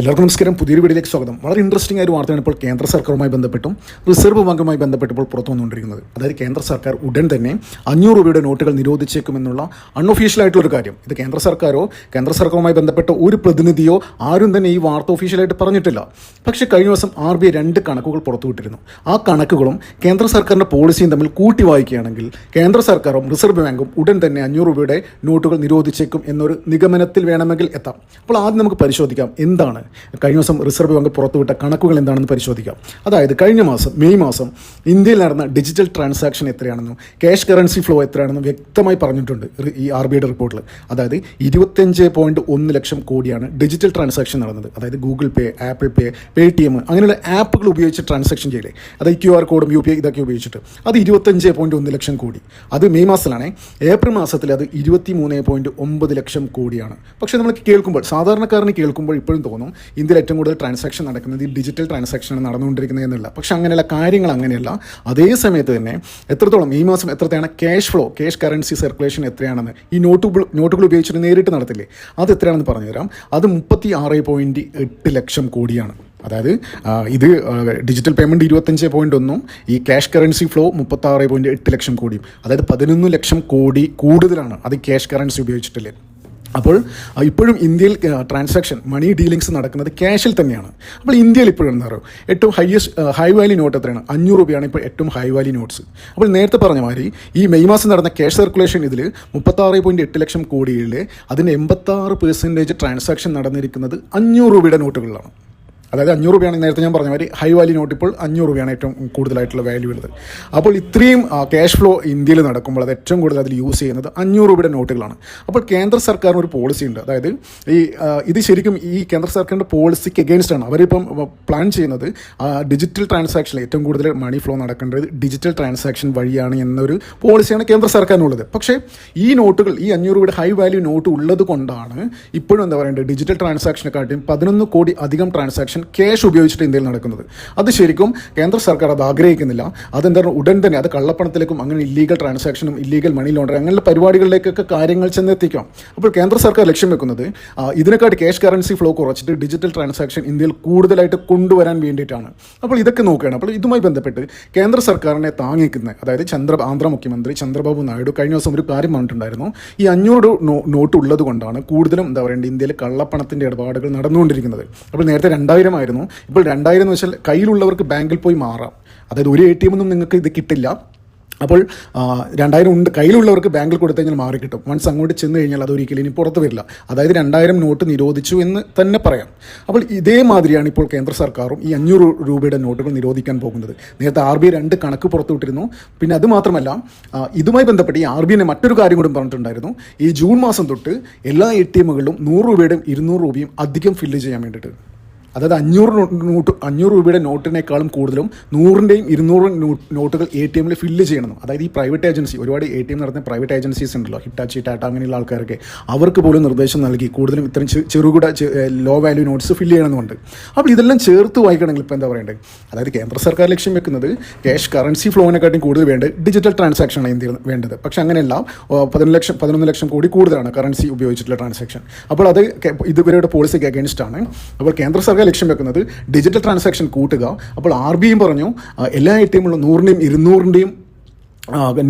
എല്ലാവർക്കും നമസ്കാരം. പുതിയൊരു വീഡിയോയിലേക്ക് സ്വാഗതം. വളരെ ഇൻട്രസ്റ്റിംഗ് ആയ വാർത്തയാണ് ഇപ്പോൾ കേന്ദ്ര സർക്കാരുമായി ബന്ധപ്പെട്ടും റിസർവ് ബാങ്കുമായി ബന്ധപ്പെട്ടപ്പോൾ പുറത്തു വന്നുകൊണ്ടിരിക്കുന്നത്. അതായത് കേന്ദ്ര സർക്കാർ ഉടൻ തന്നെ അഞ്ഞൂറ് രൂപയുടെ നോട്ടുകൾ നിരോധിച്ചേക്കുമെന്നുള്ള ഒരു കാര്യം. ഇത് കേന്ദ്ര സർക്കാരോ കേന്ദ്ര സർക്കാരുമായി ബന്ധപ്പെട്ട ഒരു പ്രതിനിധിയോ ആരും തന്നെ ഈ വാർത്ത ഒഫീഷ്യലായിട്ട് പറഞ്ഞിട്ടില്ല. പക്ഷേ കഴിഞ്ഞ ദിവസം ആർ ബി ഐ രണ്ട് കണക്കുകൾ പുറത്തുവിട്ടിരുന്നു ആ കണക്കുകളും കേന്ദ്ര സർക്കാരിന്റെ പോളിസിയും തമ്മിൽ കൂട്ടി വായിക്കുകയാണെങ്കിൽ കേന്ദ്ര സർക്കാരും റിസർവ് ബാങ്കും ഉടൻ തന്നെ അഞ്ഞൂറ് രൂപയുടെ നോട്ടുകൾ നിരോധിച്ചേക്കും എന്നൊരു നിഗമനത്തിൽ വേണമെങ്കിൽ എത്താം. അപ്പോൾ ആദ്യം നമുക്ക് പരിശോധിക്കാം. എന്താണ് കഴിഞ്ഞ ദിവസം റിസർവ് ബാങ്ക് പുറത്തുവിട്ട കണക്കുകൾ എന്താണെന്ന് പരിശോധിക്കാം. അതായത് കഴിഞ്ഞ മാസം മെയ് മാസം ഇന്ത്യയിൽ നടന്ന ഡിജിറ്റൽ ട്രാൻസാക്ഷൻ എത്രയാണെന്നും ക്യാഷ് കറൻസി ഫ്ലോ എത്രയാണെന്നും വ്യക്തമായി പറഞ്ഞിട്ടുണ്ട് ഈ ആർ റിപ്പോർട്ടിൽ. അതായത് ഇരുപത്തഞ്ച് പോയിന്റ് ഒന്ന് ലക്ഷം കോടിയാണ് ഡിജിറ്റൽ ട്രാൻസാക്ഷൻ നടന്നത്. അതായത് Google Pay Apple Pay Paytm അങ്ങനെയുള്ള ആപ്പുകൾ ഉപയോഗിച്ച് ട്രാൻസാക്ഷൻ ചെയ്തേ അതായത് ക്യു ആർ കോഡും യു പി ഐ ഇതൊക്കെ ഉപയോഗിച്ചിട്ട്. അത് ഇരുപത്തഞ്ച് പോയിന്റ് ഒന്ന് ലക്ഷം കോടി. അത് മെയ് മാസത്തിലാണ്. ഏപ്രിൽ മാസത്തിൽ അത് ഇരുപത്തി മൂന്ന് പോയിന്റ് ഒമ്പത് ലക്ഷം കോടിയാണ്. പക്ഷേ നമ്മൾ കേൾക്കുമ്പോൾ സാധാരണക്കാരന് കേൾക്കുമ്പോൾ ഇപ്പോഴും തോന്നും ഇന്ത്യയിൽ ഏറ്റവും കൂടുതൽ ട്രാൻസാക്ഷൻ നടക്കുന്നത് ഈ ഡിജിറ്റൽ ട്രാൻസാക്ഷനാണ് നടന്നുകൊണ്ടിരിക്കുന്നത് എന്നുള്ള പക്ഷെ അങ്ങനെയുള്ള കാര്യങ്ങൾ അങ്ങനെയല്ല. അതേ സമയത്ത് തന്നെ എത്രത്തോളം ഈ മാസം എത്രത്തെയാണ് cash flow cash currency circulation എത്രയാണെന്ന് ഈ നോട്ടുകൾ നോട്ടുകൾ ഉപയോഗിച്ചിട്ട് നേരിട്ട് നടത്തില്ലേ? അത് എത്രയാണെന്ന് പറഞ്ഞുതരാം. അത് മുപ്പത്തി ആറ് പോയിന്റ് എട്ട് ലക്ഷം കോടിയാണ്. അതായത് ഇത് ഡിജിറ്റൽ പേയ്മെന്റ് ഇരുപത്തഞ്ച് പോയിന്റ് ഒന്നും ഈ ക്യാഷ് കറൻസി ഫ്ലോ മുപ്പത്താറ് പോയിന്റ് എട്ട് ലക്ഷം കോടിയും. അതായത് പതിനൊന്ന് ലക്ഷം കോടി കൂടുതലാണ് അത് ക്യാഷ് കറൻസി ഉപയോഗിച്ചിട്ടില്ലേ? അപ്പോൾ ഇപ്പോഴും ഇന്ത്യയിൽ ട്രാൻസാക്ഷൻ മണി ഡീലിങ്സ് നടക്കുന്നത് ക്യാഷിൽ തന്നെയാണ്. അപ്പോൾ ഇന്ത്യയിൽ ഇപ്പോഴും എന്താ പറയുക ഏറ്റവും ഹയസ്റ്റ് ഹൈ വാല്യൂ നോട്ട് എത്രയാണ്? അഞ്ഞൂറ് രൂപയാണ് ഇപ്പോൾ ഏറ്റവും ഹൈ വാല്യൂ നോട്ട്സ് അപ്പോൾ നേരത്തെ പറഞ്ഞ മാതിരി ഈ മെയ് മാസം നടന്ന ക്യാഷ് സർക്കുലേഷൻ ഇതിൽ മുപ്പത്താറ് പോയിന്റ് എട്ട് ലക്ഷം കോടിയിൽ അതിന്റെ എൺപത്താറ് പെർസെന്റേജ് ട്രാൻസാക്ഷൻ നടന്നിരിക്കുന്നത് അഞ്ഞൂറ് രൂപയുടെ നോട്ടുകളിലാണ് അതായത് അഞ്ഞൂറ് രൂപയാണ് നേരത്തെ ഞാൻ പറഞ്ഞ മാതിരി ഹൈ വാല്യൂ നോട്ട് ഇപ്പോൾ അഞ്ഞൂറ് രൂപയാണ് ഏറ്റവും കൂടുതലായിട്ടുള്ള വാല്യൂ ഉള്ളത്. അപ്പോൾ ഇത്രയും ക്യാഷ് ഫ്ലോ ഇന്ത്യയിൽ നടക്കുമ്പോൾ അത് ഏറ്റവും കൂടുതൽ അതിൽ യൂസ് ചെയ്യുന്നത് അഞ്ഞൂറ് രൂപയുടെ നോട്ടുകളാണ് അപ്പോൾ കേന്ദ്ര സർക്കാരിന് ഒരു പോളിസി ഉണ്ട്. അതായത് ഈ ഇത് ശരിക്കും ഈ കേന്ദ്ര സർക്കാരിന്റെ പോളിസിക്ക് എഗെയിൻസ്റ്റ് അവരിപ്പം പ്ലാൻ ചെയ്യുന്നത് ഡിജിറ്റൽ ട്രാൻസാക്ഷനിൽ ഏറ്റവും കൂടുതൽ മണി ഫ്ലോ നടക്കേണ്ടത് ഡിജിറ്റൽ ട്രാൻസാക്ഷൻ വഴിയാണ് എന്നൊരു പോളിസിയാണ് കേന്ദ്ര സർക്കാരിനുള്ളത്. പക്ഷേ ഈ നോട്ടുകൾ ഈ അഞ്ഞൂറ് രൂപയുടെ ഹൈ വാല്യൂ നോട്ട് ഉള്ളത് കൊണ്ടാണ് ഇപ്പോഴും എന്താ പറയേണ്ടത്? ഡിജിറ്റൽ ട്രാൻസാക്ഷനെക്കാട്ടിയും പതിനൊന്ന് കോടി അധികം ട്രാൻസാക്ഷൻ ക്യാഷ് ഉപയോഗിച്ചിട്ട് ഇന്ത്യയിൽ നടക്കുന്നത്. അത് ശരിക്കും കേന്ദ്ര സർക്കാർ അത് ആഗ്രഹിക്കുന്നില്ല. അതെന്താണ് ഉടൻ തന്നെ അത് കള്ളപ്പണത്തിലേക്കും അങ്ങനെ ഇല്ലീഗൽ ട്രാൻസാക്ഷനും ഇല്ലീഗൽ മണി ലോണ്ടറിങ് അങ്ങനെയുള്ള പരിപാടികളിലേക്കൊക്കെ കാര്യങ്ങൾ ചെന്നെത്തിക്കാം. അപ്പോൾ കേന്ദ്ര സർക്കാർ ലക്ഷ്യം വെക്കുന്നത് ഇതിനെക്കാട്ട് ക്യാഷ് കറൻസി ഫ്ലോ കുറച്ചിട്ട് ഡിജിറ്റൽ ട്രാൻസാക്ഷൻ ഇന്ത്യയിൽ കൂടുതലായിട്ട് കൊണ്ടുവരാൻ വേണ്ടിയിട്ടാണ്. അപ്പോൾ ഇതൊക്കെ നോക്കുകയാണ്. അപ്പോൾ ഇതുമായി ബന്ധപ്പെട്ട് കേന്ദ്ര സർക്കാരിനെ താങ്ങിക്കുന്ന അതായത് ചന്ദ്ര ആന്ധ്ര മുഖ്യമന്ത്രി ചന്ദ്രബാബു നായിഡു കഴിഞ്ഞ ദിവസം ഒരു കാര്യം പറഞ്ഞിട്ടുണ്ടായിരുന്നു. ഈ അഞ്ഞൂറ് നോട്ട് ഉള്ളത് കൊണ്ടാണ് കൂടുതലും എന്താ പറയുക ഇന്ത്യയിൽ കള്ളപ്പണത്തിന്റെ ഇടപാടുകൾ നടന്നുകൊണ്ടിരിക്കുന്നത്. അപ്പോൾ നേരത്തെ രണ്ടായിരം ആയിരുന്നു ഇപ്പോൾ രണ്ടായിരം എന്ന് വെച്ചാൽ കയ്യിലുള്ളവർക്ക് ബാങ്കിൽ പോയി മാറാം. അതായത് ഒരു എ ടി എമ്മൊന്നും നിങ്ങൾക്ക് ഇത് കിട്ടില്ല. അപ്പോൾ രണ്ടായിരം ഉണ്ട് കയ്യിലുള്ളവർക്ക് ബാങ്കിൽ കൊടുത്തു കഴിഞ്ഞാൽ മാറി കിട്ടും വൺസ് അങ്ങോട്ട് ചെന്ന് കഴിഞ്ഞാൽ അതൊരിക്കലും ഇനി പുറത്ത് വരില്ല. അതായത് രണ്ടായിരം നോട്ട് നിരോധിച്ചു എന്ന് തന്നെ പറയാം. അപ്പോൾ ഇതേമാതിരിയാണ് ഇപ്പോൾ കേന്ദ്ര സർക്കാരും ഈ അഞ്ഞൂറ് രൂപയുടെ നോട്ടുകൾ നിരോധിക്കാൻ പോകുന്നത്. നേരത്തെ ആർ ബി രണ്ട് കണക്ക് പുറത്തുവിട്ടിരുന്നു പിന്നെ അത് മാത്രമല്ല ഇതുമായി ബന്ധപ്പെട്ട് ഈ ആർ ബി ഐ മറ്റൊരു കാര്യം കൂടി പറഞ്ഞിട്ടുണ്ടായിരുന്നു. ഈ ജൂൺ മാസം തൊട്ട് എല്ലാ എ ടി എമ്മുകളിലും നൂറ് രൂപയുടെയും ഇരുന്നൂറ് രൂപയും അധികം ഫില്ല് ചെയ്യാൻ വേണ്ടിയിട്ട്. അതായത് അഞ്ഞൂറ് നോട്ട് അഞ്ഞൂറ് രൂപയുടെ നോട്ടിനേക്കാളും കൂടുതലും നൂറിന്റെയും ഇരുന്നൂറ് നോട്ടുകൾ എ ടി എമ്മിൽ ഫില്ല് ചെയ്യണം. അതായത് ഈ പ്രൈവറ്റ് ഏജൻസി ഒരുപാട് എ ടി എം നടത്തുന്ന പ്രൈവറ്റ് ഏജൻസീസ് ഉണ്ടല്ലോ. ഹിറ്റാച്ചി ടാറ്റ അങ്ങനെയുള്ള ആൾക്കാർക്ക് അവർക്ക് പോലും നിർദ്ദേശം നൽകി കൂടുതലും ഇത്തരം ചെറുകിട ലോ വാല്യൂ നോട്ട്സ് ഫില്ല് ചെയ്യണമെന്നുണ്ട്. അപ്പോൾ ഇതെല്ലാം ചേർത്ത് വായിക്കണമെങ്കിൽ ഇപ്പോൾ എന്താ പറയേണ്ടത് അതായത് കേന്ദ്ര സർക്കാർ ലക്ഷ്യം വെക്കുന്നത് ക്യാഷ് കറൻസി ഫ്ലോവിനെക്കാട്ടും കൂടുതൽ വേണ്ടത് ഡിജിറ്റൽ ട്രാൻസാക്ഷനാണ് ഇന്ത്യയിൽ വേണ്ടത്. പക്ഷേ അങ്ങനെയല്ല പതിനൊന്ന് ലക്ഷം പതിനൊന്ന് ലക്ഷം കോടി കൂടുതലാണ് കറൻസി ഉപയോഗിച്ചിട്ടുള്ള ട്രാൻസാക്ഷൻ അപ്പോൾ അത് ഇതുവരെയുടെ പോളിസിക്ക് അഗേൻസ്റ്റ് ആണ്. അപ്പോൾ കേന്ദ്ര സർക്കാർ ലക്ഷ്യം വെക്കുന്നത് ഡിജിറ്റൽ ട്രാൻസാക്ഷൻ കൂട്ടുക. അപ്പോൾ ആർ ബി ഐയും പറഞ്ഞു എല്ലാ ഐ ടി എമ്മുള്ള നൂറിന്റെയും ഇരുന്നൂറിന്റെയും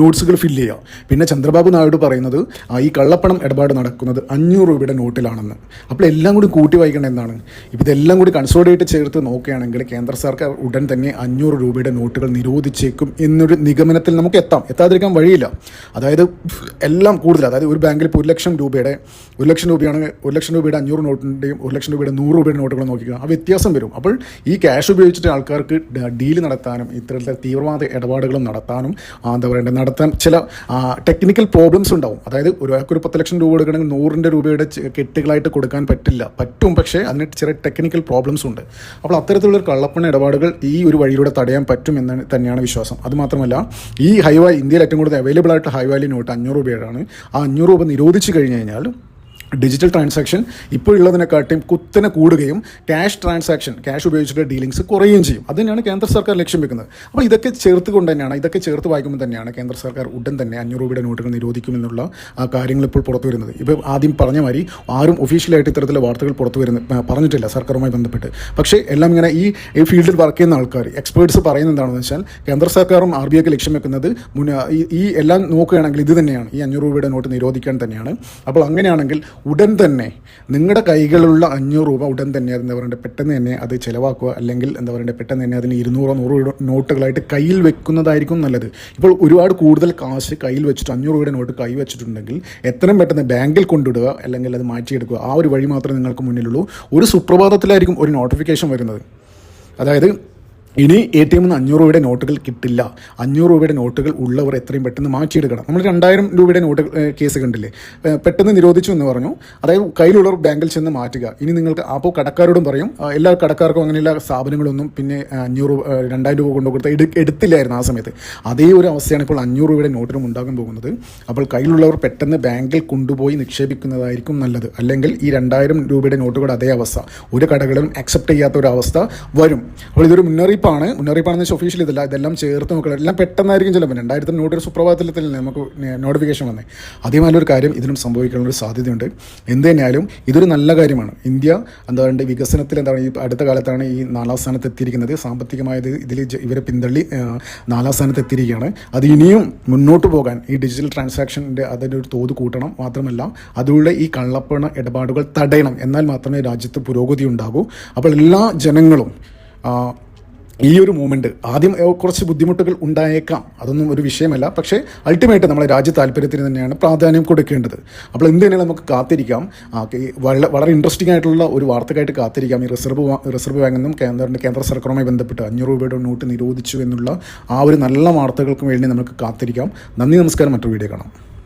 നോട്ട്സുകൾ ഫില്ല് ചെയ്യുക. പിന്നെ ചന്ദ്രബാബു നായിഡു പറയുന്നത് ഈ കള്ളപ്പണം ഇടപാട് നടക്കുന്നത് അഞ്ഞൂറ് രൂപയുടെ നോട്ടിലാണെന്ന്. അപ്പോൾ എല്ലാം കൂടി കൂട്ടി വായിക്കണം എന്നാണ്. ഇതെല്ലാം കൂടി കൺസോളിഡേറ്റ് ചേർത്ത് നോക്കുകയാണെങ്കിൽ കേന്ദ്ര സർക്കാർ ഉടൻ തന്നെ അഞ്ഞൂറ് രൂപയുടെ നോട്ടുകൾ നിരോധിച്ചേക്കും എന്നൊരു നിഗമനത്തിൽ നമുക്ക് എത്താം. എത്താതിരിക്കാൻ വഴിയില്ല. അതായത് എല്ലാം കൂടുതൽ അതായത് ഒരു ബാങ്കിൽ ഇപ്പോൾ ഒരു ലക്ഷം രൂപയുടെ ഒരു ലക്ഷം രൂപയാണ് ഒരു ലക്ഷം രൂപയുടെ അഞ്ഞൂറ് നോട്ടിന്റെയും ഒരു ലക്ഷം രൂപയുടെ നൂറ് രൂപയുടെ നോട്ടുകൾ നോക്കിക്കുക ആ വ്യത്യാസം വരും. അപ്പോൾ ഈ ക്യാഷ് ഉപയോഗിച്ചിട്ട് ആൾക്കാർക്ക് ഡീൽ നടത്താനും ഇത്തരത്തിലെ തീവ്രവാദ ഇടപാടുകളും നടത്താനും എന്താ പറയണ്ടത് നടത്താൻ ചില ടെക്നിക്കൽ പ്രോബ്ലംസ് ഉണ്ടാവും. അതായത് ഒരാൾക്ക് ഒരു പത്ത് ലക്ഷം രൂപ കൊടുക്കണമെങ്കിൽ നൂറിന്റെ രൂപയുടെ കെട്ടുകളായിട്ട് കൊടുക്കാൻ പറ്റില്ല. പറ്റും പക്ഷേ അതിന് ചില ടെക്നിക്കൽ പ്രോബ്ലംസ് ഉണ്ട്. അപ്പോൾ അത്തരത്തിലുള്ള കള്ളപ്പണ ഇടപാടുകൾ ഈ ഒരു വഴിയിലൂടെ തടയാൻ പറ്റും എന്ന് തന്നെയാണ് വിശ്വാസം. അതുമാത്രമല്ല ഈ ഹൈവാലി ഇന്ത്യയിൽ ഏറ്റവും കൂടുതൽ അവൈലബിൾ ആയിട്ട് ഹൈവാലി നോട്ട് അഞ്ഞൂറ് രൂപയാണ്. ആ അഞ്ഞൂറ് രൂപ നിരോധിച്ചു കഴിഞ്ഞ് കഴിഞ്ഞാൽ ഡിജിറ്റൽ ട്രാൻസാക്ഷൻ ഇപ്പോൾ ഉള്ളതിനെക്കാട്ടിയും കുത്തനെ കൂടുകയും ക്യാഷ് ട്രാൻസാക്ഷൻ ക്യാഷ് ഉപയോഗിച്ചിട്ട് ഡീലിങ്സ് കുറയുകയും ചെയ്യും. അത് തന്നെയാണ് കേന്ദ്ര സർക്കാർ ലക്ഷ്യം വെക്കുന്നത്. അപ്പോൾ ഇതൊക്കെ ചേർത്ത് കൊണ്ട് തന്നെയാണ് ഇതൊക്കെ ചേർത്ത് വായിക്കുമ്പോൾ തന്നെയാണ് കേന്ദ്ര സർക്കാർ ഉടൻ തന്നെ അഞ്ഞൂറ് രൂപയുടെ നോട്ടുകൾ നിരോധിക്കുമെന്നുള്ള ആ കാര്യങ്ങൾ ഇപ്പോൾ പുറത്തു വരുന്നത്. ഇപ്പോൾ ആദ്യം പറഞ്ഞ മാതിരി ആരും ഒഫീഷ്യലായിട്ട് ഇത്തരത്തിലെ വാർത്തകൾ പുറത്തു വരുന്ന പറഞ്ഞിട്ടില്ല സർക്കാരുമായി ബന്ധപ്പെട്ട്. പക്ഷേ എല്ലാം ഇങ്ങനെ ഈ ഫീൽഡിൽ വർക്ക് ചെയ്യുന്ന ആൾക്കാർ എക്സ്പേർട്സ് പറയുന്നത് എന്താണെന്ന് വെച്ചാൽ കേന്ദ്ര സർക്കാരും ആർ ബി ഐക്ക് ലക്ഷ്യം വെക്കുന്നത് മുന്നേ ഈ എല്ലാം നോക്കുകയാണെങ്കിൽ ഇത് തന്നെയാണ്. ഈ അഞ്ഞൂറ് രൂപയുടെ നോട്ട് നിരോധിക്കാൻ തന്നെയാണ്. അപ്പോൾ അങ്ങനെയാണെങ്കിൽ ഉടൻ തന്നെ നിങ്ങളുടെ കൈകളിലുള്ള അഞ്ഞൂറ് രൂപ ഉടൻ തന്നെ എന്താ പറയുക പെട്ടെന്ന് തന്നെ അത് ചിലവാക്കുക അല്ലെങ്കിൽ എന്താ പറയുക പെട്ടെന്ന് തന്നെ അതിന് ഇരുന്നൂറോ നൂറ് നോട്ടുകളായിട്ട് കയ്യിൽ വെക്കുന്നതായിരിക്കും നല്ലത്. ഇപ്പോൾ ഒരുപാട് കൂടുതൽ കാശ് കയ്യിൽ വെച്ചിട്ട് അഞ്ഞൂറ് രൂപയുടെ നോട്ട് കൈ വെച്ചിട്ടുണ്ടെങ്കിൽ എത്രയും പെട്ടെന്ന് ബാങ്കിൽ കൊണ്ടിടുക അല്ലെങ്കിൽ അത് മാറ്റിയെടുക്കുക. ആ ഒരു വഴി മാത്രമേ നിങ്ങൾക്ക് മുന്നിലുള്ളൂ. ഒരു സുപ്രഭാതത്തിലായിരിക്കും ഒരു നോട്ടിഫിക്കേഷൻ വരുന്നത്. അതായത് ഇനി എ ടി എമ്മിൽ നിന്ന് അഞ്ഞൂറ് രൂപയുടെ നോട്ടുകൾ കിട്ടില്ല. അഞ്ഞൂറ് രൂപയുടെ നോട്ടുകൾ ഉള്ളവർ എത്രയും പെട്ടെന്ന് മാറ്റിയെടുക്കണം. നമ്മൾ രണ്ടായിരം രൂപയുടെ നോട്ട് കേസ് കണ്ടില്ലേ? പെട്ടെന്ന് നിരോധിച്ചു എന്ന് പറഞ്ഞു. അതായത് കയ്യിലുള്ളവർ ബാങ്കിൽ ചെന്ന് മാറ്റുക. ഇനി നിങ്ങൾക്ക് അപ്പോൾ കടക്കാരോടും പറയും. എല്ലാ കടക്കാർക്കും അങ്ങനെയുള്ള സ്ഥാപനങ്ങളൊന്നും പിന്നെ അഞ്ഞൂറ് രണ്ടായിരം രൂപ കൊണ്ടു കൊടുത്ത എടു എടുത്തില്ലായിരുന്നു ആ സമയത്ത്. അതേ ഒരു അവസ്ഥയാണ് ഇപ്പോൾ അഞ്ഞൂറ് രൂപയുടെ നോട്ടിനും ഉണ്ടാകാൻ പോകുന്നത്. അപ്പോൾ കയ്യിലുള്ളവർ പെട്ടെന്ന് ബാങ്കിൽ കൊണ്ടുപോയി നിക്ഷേപിക്കുന്നതായിരിക്കും നല്ലത്. അല്ലെങ്കിൽ ഈ രണ്ടായിരം രൂപയുടെ നോട്ടുകളുടെ അതേ അവസ്ഥ. ഒരു കടകളിലും അക്സെപ്റ്റ് ചെയ്യാത്ത ഒരു അവസ്ഥ വരും. അപ്പോൾ ഇതൊരു മുന്നറിയിപ്പാണ് മുന്നറിയിപ്പാണെന്ന് വെച്ചാൽ ഒഫീഷ്യൽ ഇതല്ല. ഇതെല്ലാം ചേർത്ത് നോക്കണം എല്ലാം പെട്ടെന്നായിരിക്കും ചിലപ്പോൾ രണ്ടായിരത്തി ഒരു സുപ്രഭാതത്തിൽ നമുക്ക് നോട്ടിഫിക്കേഷൻ വന്നേ. അതേ നല്ലൊരു കാര്യം ഇതിനും സംഭവിക്കാനുള്ള സാധ്യതയുണ്ട്. എന്ത് തന്നെയാലും ഇതൊരു നല്ല കാര്യമാണ്. ഇന്ത്യ എന്താ പറയുക വികസനത്തിൽ എന്താണ് ഈ അടുത്ത കാലത്താണ് ഈ നാലാം സ്ഥാനത്ത് എത്തിയിരിക്കുന്നത്. സാമ്പത്തികമായത് ഇതിൽ ഇവരെ പിന്തള്ളി നാലാം സ്ഥാനത്ത് എത്തിയിരിക്കുകയാണ്. അത് ഇനിയും മുന്നോട്ട് പോകാൻ ഈ ഡിജിറ്റൽ ട്രാൻസാക്ഷന്റെ അതിന്റെ ഒരു തോത് കൂട്ടണം മാത്രമല്ല അതിലൂടെ ഈ കള്ളപ്പണ ഇടപാടുകൾ തടയണം. എന്നാൽ മാത്രമേ രാജ്യത്ത് പുരോഗതി ഉണ്ടാകൂ. അപ്പോൾ എല്ലാ ജനങ്ങളും ഈ ഒരു മൂവ്മെന്റ് ആദ്യം കുറച്ച് ബുദ്ധിമുട്ടുകൾ ഉണ്ടായേക്കാം. അതൊന്നും ഒരു വിഷയമല്ല. പക്ഷേ അൾട്ടിമേറ്റ് നമ്മുടെ രാജ്യ താല്പര്യത്തിന് തന്നെയാണ് പ്രാധാന്യം കൊടുക്കേണ്ടത്. അപ്പോൾ എന്ത് നമുക്ക് കാത്തിരിക്കാം. വളരെ ഇൻട്രസ്റ്റിംഗ് ആയിട്ടുള്ള ഒരു വാർത്തക്കായിട്ട് കാത്തിരിക്കാം. ഈ റിസർവ് റിസർവ് ബാങ്കിൽ നിന്നും കേന്ദ്ര കേന്ദ്ര സർക്കാരുമായി ബന്ധപ്പെട്ട് അഞ്ഞൂറ് രൂപയുടെ നോട്ട് നിരോധിച്ചു എന്നുള്ള ആ ഒരു നല്ല വാർത്തകൾക്ക് വേണ്ടി നമുക്ക് കാത്തിരിക്കാം. നന്ദി നമസ്കാരം. മറ്റൊരു വീഡിയോ കാണാം.